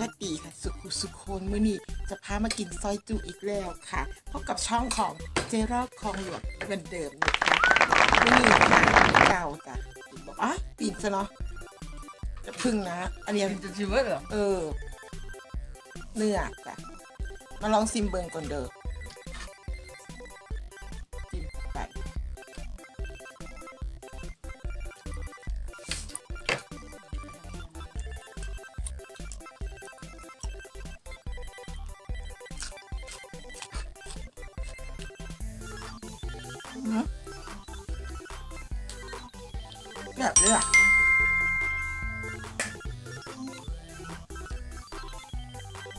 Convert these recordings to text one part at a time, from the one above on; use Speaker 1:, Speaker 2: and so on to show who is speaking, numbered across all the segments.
Speaker 1: วัสดีค่ะสุขุสุขคนมื่อนี้จะพามากินซอยจุอีกแล้วค่ะพบกับช่องของเจรอบคลองหลวงเหมือนเดิมนะคะมื่อนี้ค่ะเก่าจ้ะบอกอ๋อปีนซะเนาะจะพึ่งนะ อันเนี้ย
Speaker 2: จะชิมว่าเหรอ
Speaker 1: เออเนื้อจ้ะมาลองซิมเบิงก่อนเด้อ แบบนี้อะ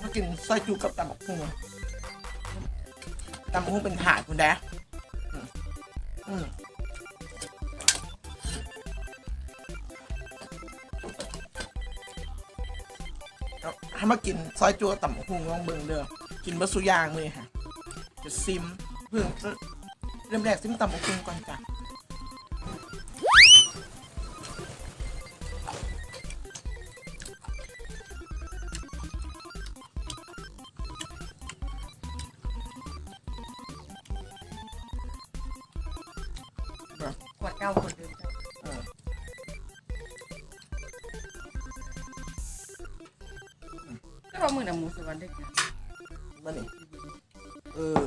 Speaker 1: มากินซอยจูกับตำบักหุ่งตำบักหุ่งเป็นถาดคุณแดะอืมอืมเอาให้มากินซอยจูกับตำบักหุ่งลองเบิ่งเด้อกินบะสุยางเลยค่ะ จะซิมเพิ่ง เริ่มแรกซิมตำบักหุ่งก่อนจ้ะเด้อ
Speaker 2: ขวดเก้าขวดเดิม
Speaker 1: เออ
Speaker 2: ก็เรามือหนังหมูสวรรค์เด็กนะ
Speaker 1: มานี่เออ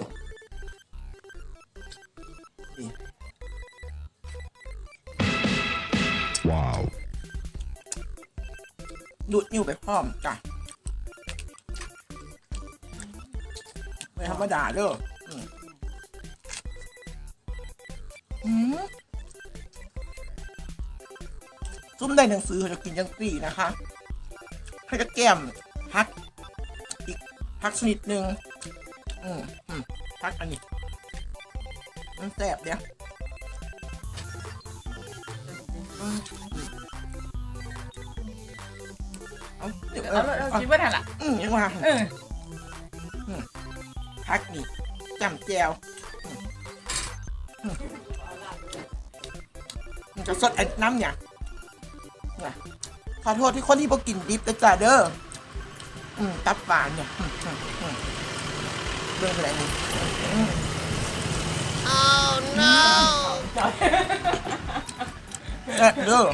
Speaker 1: ดูดนิ้วไปพร้อมจ้ะไม่ธรรมดาเด้ออืมซุ้มได้หนังสือเขาจะกินยังปีนะคะให้จะแก้มพักอีกพักชนิดหนึ่งอืมอืมพักอันนี้มันแสบเนี่ย เอาเดี๋ยว
Speaker 2: เรา
Speaker 1: เอา
Speaker 2: เรา
Speaker 1: เอา
Speaker 2: ชิมว่าทันละ
Speaker 1: อืมยังว่า
Speaker 2: เออ
Speaker 1: พักนี่จำแจวจะสดไอ้น้ำเนี่ยขอโทษที่คนที่พอกินดิบนะจ้าเด้ออืมตับหวานเนี่ยเรื่องอะไรนี่อืมเอ๊ะเด้อ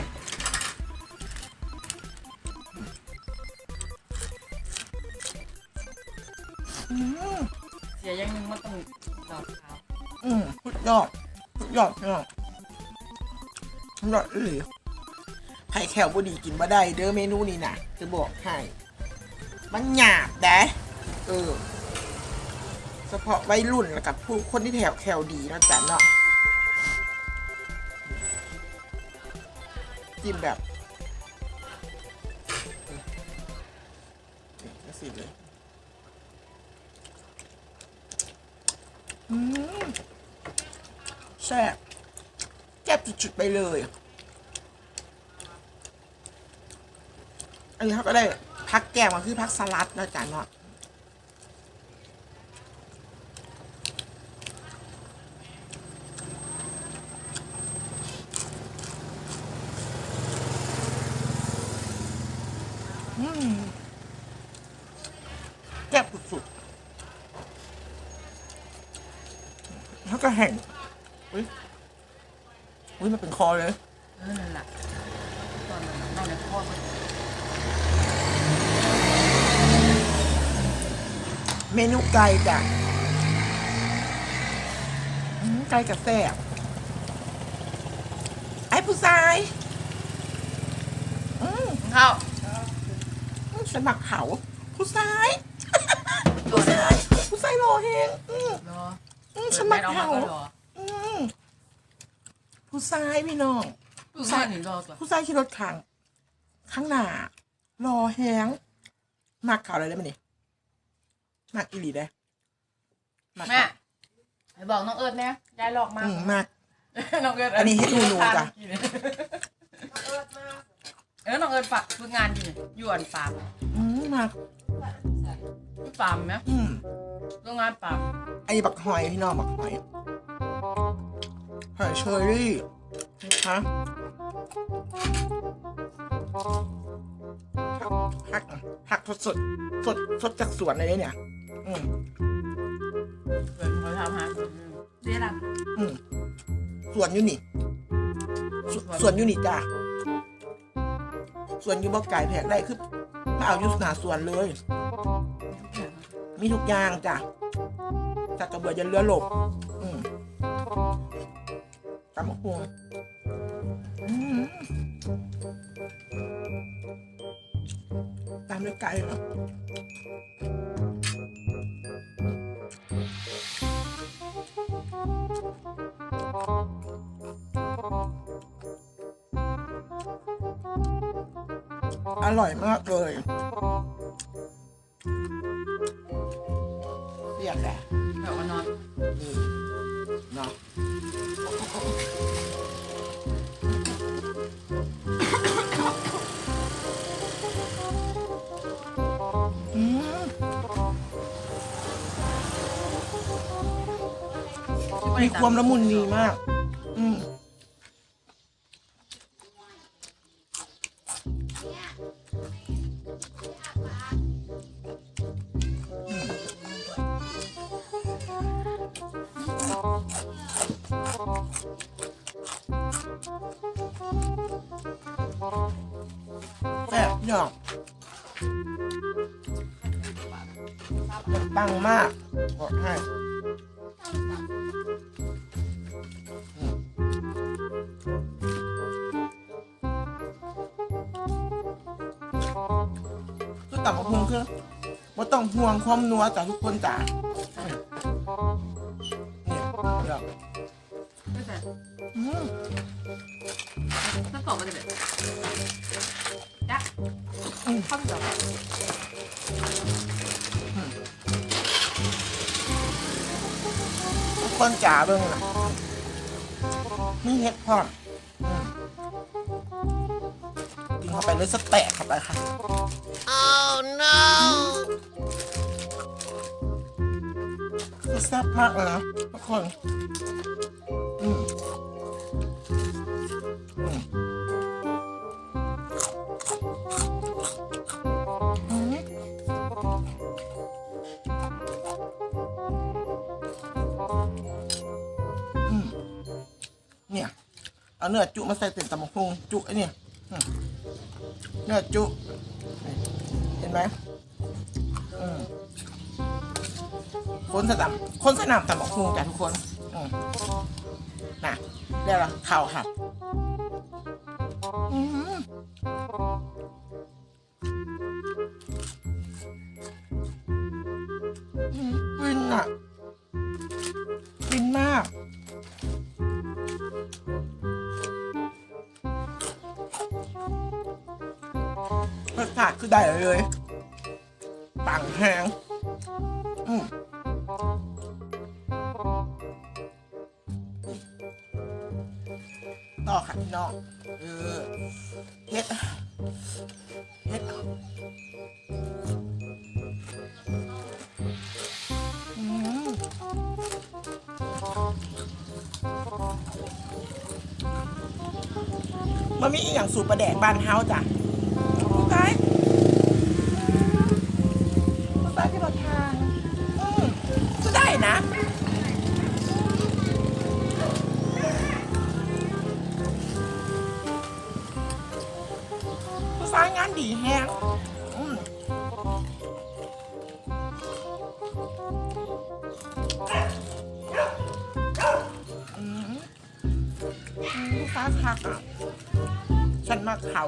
Speaker 1: อืม
Speaker 2: สุด
Speaker 1: ยอดสุดยอดสุดยอดสุดยอดเออไผ่แขวบุดีกินบ่ได้เด้อเมนูนี้นะจะบอกให้ มันหยาบแดะเออเฉพาะวัยรุ่นกับผู้คนที่แถวแขวดีนะจ๊ะเนาะจิ้มแบบนี่สิเลย อืม แซ่บแซ่บจุดๆไปเลยอันนี้เขาก็ได้พักแก้มาคือพักสลัดแล้วจ้ะเนาะอืมแซ่บสุดๆ แล้วก็แห้งอุ้ยอุ้ยมันเป็นคอเลย
Speaker 2: เออนั่นแหละตอนนั้นน่ะนั่นแหละพ่อมัน
Speaker 1: เมนูไก่จ้ะอืมไก่กับแซ่บไอ้ผู้ชายอืม
Speaker 2: ข้าว
Speaker 1: อืมสมัครเขาผู้ชายผู้ชายผู้ชายรอเฮงอืม
Speaker 2: รอ
Speaker 1: อืมสมัคร
Speaker 2: เอามา
Speaker 1: เขา
Speaker 2: ก็รอ
Speaker 1: อืมผู้ชายพี่น้อง
Speaker 2: ผู้ชายหนึ่งรอตัว
Speaker 1: ผู้ชายขี่รถข้าง ข้างหน้ารอแฮงมักเขาอะไรได้ไหมนี่มักอีหลีได้มัก
Speaker 2: แม่ไปบอกน้องเอิร์ดเนี่ยยายหลอกมา
Speaker 1: อืมมัก
Speaker 2: น้องเอิร์ด
Speaker 1: อันนี้เฮ็ดหนูๆจ้ะ
Speaker 2: เออน้องเอิร์ดฝากฝึกงานอยู่นี่อยู่อันฟาร์ม
Speaker 1: อืมมัก
Speaker 2: ที่ฟาร์มไหม
Speaker 1: อืม
Speaker 2: โรงงานฟาร์ม
Speaker 1: ไอ้บักหอยพี่น้องบักหอยหอยเชอรี่นะคะผักผักสดสดสดสดจากสวนเลยเนี่ย อืม
Speaker 2: เปิดเขาทำฮะเรียกอะไร
Speaker 1: อืมสวนอยู่นี่สสวนอยู่นี่จ้าสวนอยู่บ่ไก่แพกได้คือมาเอาอยู่หนาสวนเลย มีทุกอย่างจ้ะจากกระเบือยันเรือหลบอืมตำมะพวงตามด้วยไก่เหรออร่อยมากเลย เรียกแหละ
Speaker 2: เดี๋ยวก็นอน
Speaker 1: นี่เนาะอืมมีความละมุนดีมาก อืม แซ่บเนาะมันปังมากบอกให้อืมคือต่ำมะพงคือว่าต้องห่วงความนัวจากทุกคนจ้ะเนี่ยเดี๋ยว คนจ๋าเบิ่งนะมีเห็ดพร้อมกินเข้าไปเลยสแต็กเข้าไปค่ะ oh no แซ่บมากเลยนะทุกคน เอาเนื้อจุมาใส่เต็มตำบักหุ่งจุไอ้นี่เนื้อจุเห็นไหมคนสนามคนสนามตำบักหุ่งจ้ะทุกคนน่ะเรียกอะไรข่าวค่ะ รสชาติคือได้เลยปังแหงอืมต่อค่ะพี่น้องเออเฮ็ดเฮ็ดมมันมีอีกอย่างสูตรประแดกบ้านเฮาจ้ะาคักฉันมาเขา